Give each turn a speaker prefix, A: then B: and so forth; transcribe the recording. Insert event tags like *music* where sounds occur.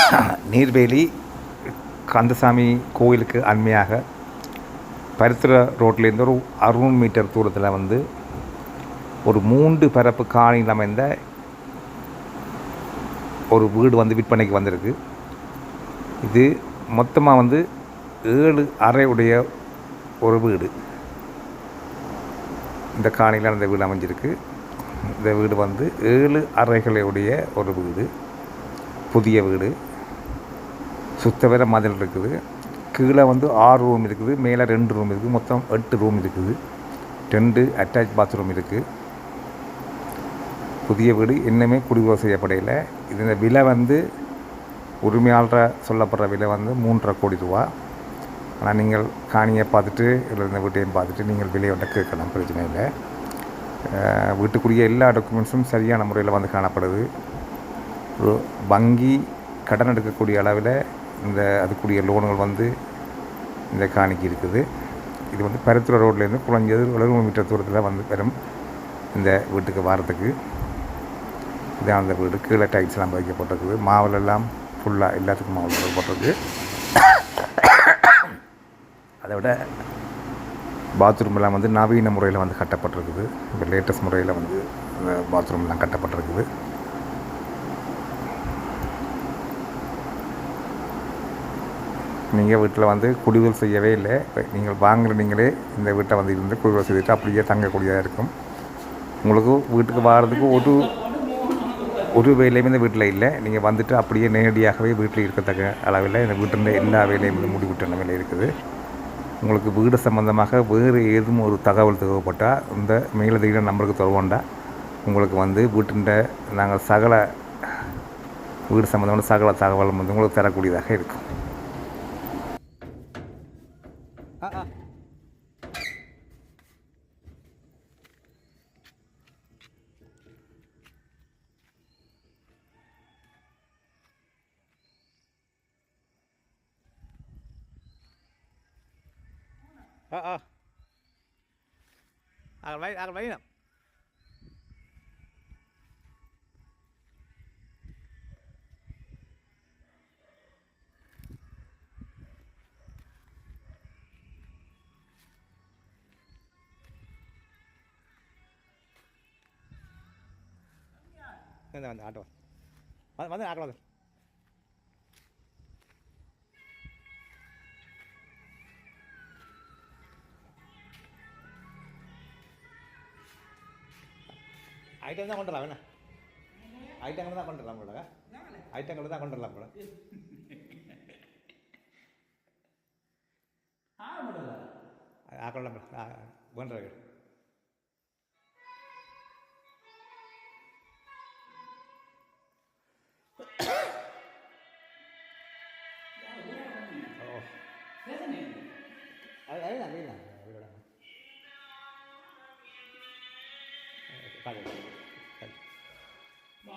A: *laughs* நீர்வேலி கந்தசாமி கோயிலுக்கு அண்மையாக பருத்துற ரோட்லேருந்து ஒரு அறுநூறு மீட்டர் தூரத்தில் வந்து ஒரு மூன்று பரப்பு காணியில் அமைந்த ஒரு வீடு வந்து விற்பனைக்கு வந்திருக்கு. இது மொத்தமாக வந்து ஏழு அறை உடைய ஒரு வீடு. இந்த காணியில் அந்த வீடு அமைஞ்சிருக்கு. இந்த வீடு வந்து ஏழு அறைகளுடைய ஒரு வீடு. புதிய வீடு. சுத்தவர மதில் இருக்குது. கீழே வந்து ஆறு ரூம் இருக்குது மேலே ரெண்டு ரூம் இருக்குது மொத்தம் எட்டு ரூம் இருக்குது. ரெண்டு அட்டாச் பாத்ரூம் இருக்குது புதிய வீடு இன்னுமே குடிவரவு செய்யப்படையில். இது விலை வந்து உரிமையாளர் சொல்லப்படுற விலை வந்து மூன்றரை கோடி ரூபா. ஆனால் நீங்கள் காணியை பார்த்துட்டு இல்லை இந்த வீட்டையும் பார்த்துட்டு நீங்கள் விலையோட கேட்கலாம் பிரச்சனை இல்லை. வீட்டுக்குரிய எல்லா டாக்குமெண்ட்ஸும் சரியான முறையில் வந்து காணப்படுது. ஒரு வங்கி கடன் எடுக்கக்கூடிய அளவில் இந்த அதுக்குரிய லோன்கள் வந்து இந்த காணிக்கு இருக்குது. இது வந்து பருத்துறை ரோட்லேருந்து குழஞ்சது எழுநூறு மீட்டர் தூரத்தில் வந்து பெறும் இந்த வீட்டுக்கு வாரத்துக்கு. இதான் அந்த வீடு. கீழே டைல்ஸ்லாம் வைக்கப்பட்டிருக்குது. மாவில் எல்லாம் ஃபுல்லாக எல்லாத்துக்கும் மாவில் போட்டிருக்கு அதை விட பாத்ரூம் எல்லாம் வந்து நவீன முறையில் வந்து கட்டப்பட்டிருக்குது. இப்போ லேட்டஸ்ட் முறையில் வந்து அந்த பாத்ரூம் எல்லாம் கட்டப்பட்டிருக்குது. நீங்கள் வீட்டில் வந்து குடிவல் செய்யவே இல்லை. இப்போ நீங்கள் வாங்குற நீங்களே இந்த வீட்டை வந்து இருந்து குடிவல் செய்துட்டு அப்படியே தங்கக்கூடியதாக இருக்கும். உங்களுக்கு வீட்டுக்கு வாரதுக்கு ஒரு ஒரு வேலையுமே இந்த வீட்டில் இல்லை. நீங்கள் வந்துட்டு அப்படியே நேரடியாகவே வீட்டில் இருக்கத்தக்க அளவில் இந்த வீட்டில் எல்லா வேலையும் வந்து முடிவிட்ட நிலையில் இருக்குது. உங்களுக்கு வீடு சம்மந்தமாக வேறு ஏதும் ஒரு தகவல் தேவைப்பட்டால் இந்த மேலதிக நம்பருக்கு தொடர்புண்டா உங்களுக்கு வந்து வீட்டின் நாங்கள் சகல வீடு சம்மந்தமான சகல தகவலும் வந்து உங்களுக்கு தரக்கூடியதாக இருக்கும். à, à. à à ăn lấy ăn lấy nè இந்த வந்து ஆட்டோ வந்து வந்து ஆட்டோ வந்து ஐட்டம் தான் கொண்டு வரலாம் என்ன ஐட்டங்கள் தான் கொண்டு வரலாம் போல ஐட்டங்கள் தான் கொண்டு வரலாம் போல ஆக்கலாம் பண்ணுறது Déjenme. A ver, a vale.